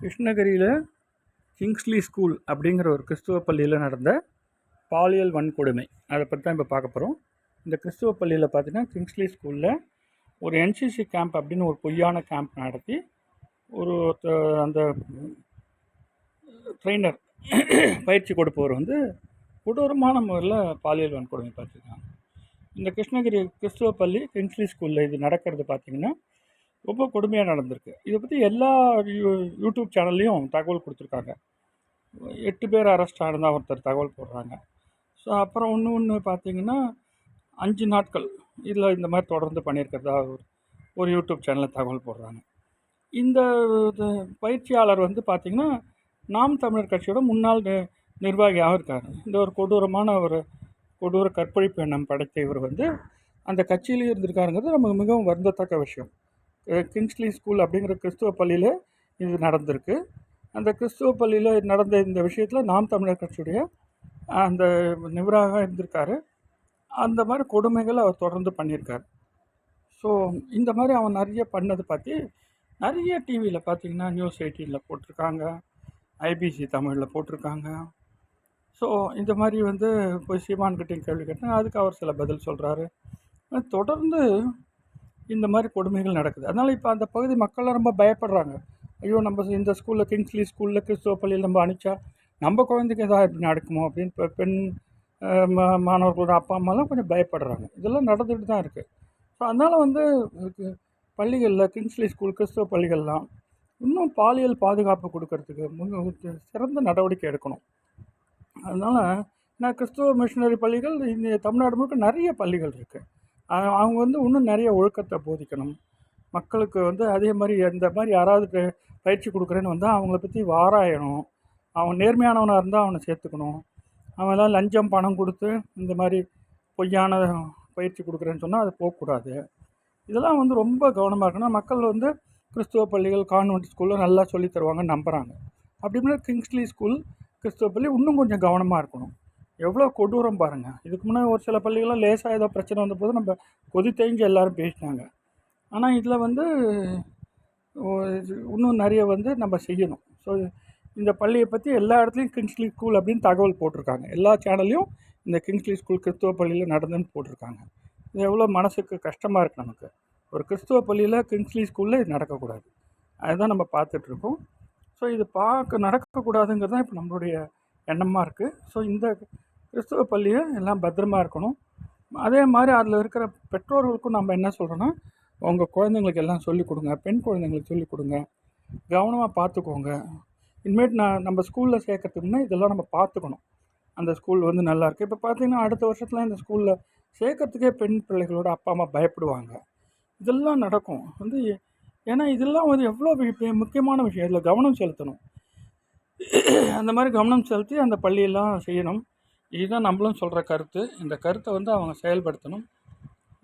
கிருஷ்ணகிரியில் Kingsley school அப்படிங்கிற ஒரு கிறிஸ்துவ பள்ளியில் நடந்த பாலியல் வன்கொடுமை. அதை பற்றி தான் இப்போ பார்க்க போகிறோம் இந்த கிறிஸ்துவ பள்ளியில் பார்த்தீங்கன்னா கிங்ஸ்லி ஸ்கூலில் ஒரு என்சிசி கேம்ப் அப்படின்னு ஒரு பொய்யான கேம்ப் நடத்தி ஒரு அந்த ட்ரெயினர் பயிற்சி கொடுப்பவர் வந்து கொடூரமான முறையில் பாலியல் வன்கொடுமை பார்த்துருக்காங்க இந்த கிருஷ்ணகிரி கிறிஸ்துவ பள்ளி கிங்ஸ்லி ஸ்கூலில் இது நடக்கிறது பார்த்தீங்கன்னா ரொம்ப கொடுமையாக நடந்திருக்கு. இதை பற்றி எல்லா யூ யூடியூப் சேனல்லையும் தகவல் கொடுத்துருக்காங்க. எட்டு பேர் அரெஸ்ட் ஆனதாக ஒருத்தர் தகவல் போடுறாங்க. ஸோ அப்புறம் ஒன்று ஒன்று பார்த்தீங்கன்னா அஞ்சு நாட்கள் இதில் இந்த மாதிரி தொடர்ந்து பண்ணியிருக்கிறதா ஒரு ஒரு யூடியூப் சேனலில் தகவல் போடுறாங்க. இந்த இது பயிற்சியாளர் வந்து பார்த்திங்கன்னா நாம் தமிழர் கட்சியோட முன்னாள் நிர்வாகியாக நிர்வாகியாகவும் இருக்கார். இந்த ஒரு கொடூரமான ஒரு கொடூர கற்பழிப்பு எண்ணம் படைத்த இவர் வந்து அந்த கட்சியிலே இருந்திருக்காருங்கிறது நமக்கு மிகவும் வருந்தத்தக்க விஷயம். கிங்ஸ்லி ஸ்கூல் அப்படிங்கிற கிறிஸ்துவ பள்ளியில் இது நடந்திருக்கு. அந்த கிறிஸ்துவ பள்ளியில் நடந்த இந்த விஷயத்தில் நாம் தமிழர் கட்சியுடைய அந்த நிபுணராக இருந்திருக்காரு. அந்த மாதிரி கொடுமைகள் அவர் தொடர்ந்து பண்ணியிருக்கார். ஸோ இந்த மாதிரி அவன் நிறைய பண்ணது பற்றி நிறைய டிவியில் பார்த்தீங்கன்னா நியூஸ் எயிட்டீனில் போட்டிருக்காங்க. ஐபிசி தமிழில் போட்டிருக்காங்க. ஸோ இந்த மாதிரி வந்து போய் சீமான்கிட்டையும் கேள்வி கேட்டேன். அதுக்கு அவர் சில பதில் சொல்கிறாரு தொடர்ந்து இந்த மாதிரி கொடுமைகள் நடக்குது. அதனால் இப்போ அந்த பகுதி மக்கள்லாம் ரொம்ப பயப்படுறாங்க. ஐயோ நம்ம இந்த ஸ்கூலில் கிங்ஸ்லி ஸ்கூலில் கிறிஸ்துவ பள்ளியில் நம்ம அனுப்பிச்சா நம்ம குழந்தைக்கு எதாவது இப்படி நடக்குமோ அப்படின்னு இப்போ பெண் மா- மாணவர்களோட அப்பா அம்மாலாம் கொஞ்சம் பயப்படுறாங்க. இதெல்லாம் நடந்துகிட்டு தான் இருக்குது ஸோ அதனால் வந்து பள்ளிகளில் கிங்ஸ்லி ஸ்கூல் கிறிஸ்துவ பள்ளிகள்லாம் இன்னும் பாலியல் பாதுகாப்பு கொடுக்கறதுக்கு முன் சிறந்த நடவடிக்கை எடுக்கணும். அதனால் நான் கிறிஸ்துவ மிஷினரி பள்ளிகள் இந்த தமிழ்நாடு முழுக்க நிறைய பள்ளிகள் இருக்குது அவங்க வந்து இன்னும் நிறைய ஒழுக்கத்தை போதிக்கணும். மக்களுக்கு வந்து அதே மாதிரி இந்த மாதிரி யாராவது பயிற்சி கொடுக்குறேன்னு வந்தால் அவங்கள பற்றி வாராயணும். அவன் நேர்மையானவனாக இருந்தால் அவனை சேர்த்துக்கணும். அவன்லாம் லஞ்சம் பணம் கொடுத்து இந்த மாதிரி பொய்யான பயிற்சி கொடுக்குறேன்னு சொன்னால் அது போகக்கூடாது. இதெல்லாம் வந்து ரொம்ப கவனமாக இருக்கணும். மக்கள் வந்து கிறிஸ்துவ பள்ளிகள் கான்வென்ட் ஸ்கூலில் நல்லா சொல்லித் தருவாங்கன்னு நம்புகிறாங்க அப்படின்னா கிங்ஸ்லி ஸ்கூல் கிறிஸ்துவ பள்ளி இன்னும் கொஞ்சம் கவனமாக இருக்கணும். எவ்வளோ கொடூரம் பாருங்கள் இதுக்கு முன்னாடி ஒரு சில பள்ளிகள்லாம் லேசாக ஏதோ பிரச்சனை வந்தபோது நம்ம கொதி தேஞ்சு எல்லாரும் பேசினாங்க. ஆனால் இதில் வந்து இன்னும் நிறைய வந்து நம்ம செய்யணும். ஸோ இந்த பள்ளியை பற்றி எல்லா இடத்துலையும் கிங்ஸ்லி ஸ்கூல் அப்படின்னு தகவல் போட்டிருக்காங்க. எல்லா சேனல்லையும் இந்த கிங்ஸ்லி ஸ்கூல் கிறிஸ்துவ பள்ளியில் நடந்துன்னு போட்டிருக்காங்க. இது எவ்வளோ மனசுக்கு கஷ்டமாக இருக்குது நமக்கு. ஒரு கிறிஸ்துவ பள்ளியில் கிங்ஸ்லி ஸ்கூலில் இது நடக்கக்கூடாது. அதுதான் நம்ம பார்த்துட்ருக்கோம். ஸோ இது பார்க்க நடக்கக்கூடாதுங்கிறது தான் இப்போ நம்மளுடைய எண்ணமாக இருக்குது ஸோ இந்த கிறிஸ்துவ பள்ளியும் எல்லாம் பத்திரமா இருக்கணும். அதே மாதிரி அதில் இருக்கிற பெற்றோர்களுக்கும் நம்ம என்ன சொல்கிறோன்னா உங்கள் குழந்தைங்களுக்கு எல்லாம் சொல்லிக் கொடுங்க பெண் குழந்தைங்களுக்கு சொல்லிக் கொடுங்க கவனமாக பார்த்துக்கோங்க. இனிமேட்டு நான் நம்ம ஸ்கூலில் சேர்க்கறதுக்குன்னா இதெல்லாம் நம்ம பார்த்துக்கணும். அந்த ஸ்கூல் வந்து நல்லாயிருக்கு இப்போ பார்த்தீங்கன்னா அடுத்த வருஷத்துல இந்த ஸ்கூலில் சேர்க்கறதுக்கே பெண் பிள்ளைகளோட அப்பா அம்மா பயப்படுவாங்க. இதெல்லாம் நடக்கும். வந்து ஏ- ஏன்னா இதெல்லாம் வந்து எவ்வளோ முக்கியமான விஷயம். இதில் கவனம் செலுத்தணும். அந்த மாதிரி கவனம் செலுத்தி அந்த பள்ளியெல்லாம் செய்யணும். இதுதான் நம்மளும் சொல்கிற கருத்து. இந்த கருத்தை வந்து அவங்க செயல்படுத்தணும்.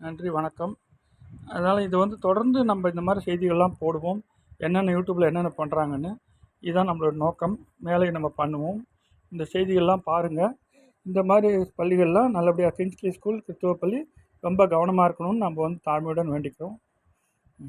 நன்றி வணக்கம். அதனால் இது வந்து தொடர்ந்து நம்ம இந்த மாதிரி செய்திகள்லாம் போடுவோம். என்னென்ன யூடியூப்பில் என்னென்ன பண்ணுறாங்கன்னு இதுதான் நம்மளோட நோக்கம். மேலே நம்ம பண்ணுவோம். இந்த செய்திகள்லாம் பாருங்கள் இந்த மாதிரி பள்ளிகள்லாம் நல்லபடியாக கிங்ஸ்லி ஸ்கூல் கிறிஸ்துவ பள்ளி ரொம்ப கவனமாக இருக்கணும்னு நம்ம வந்து தாழ்மையுடன் வேண்டிக்கிறோம்.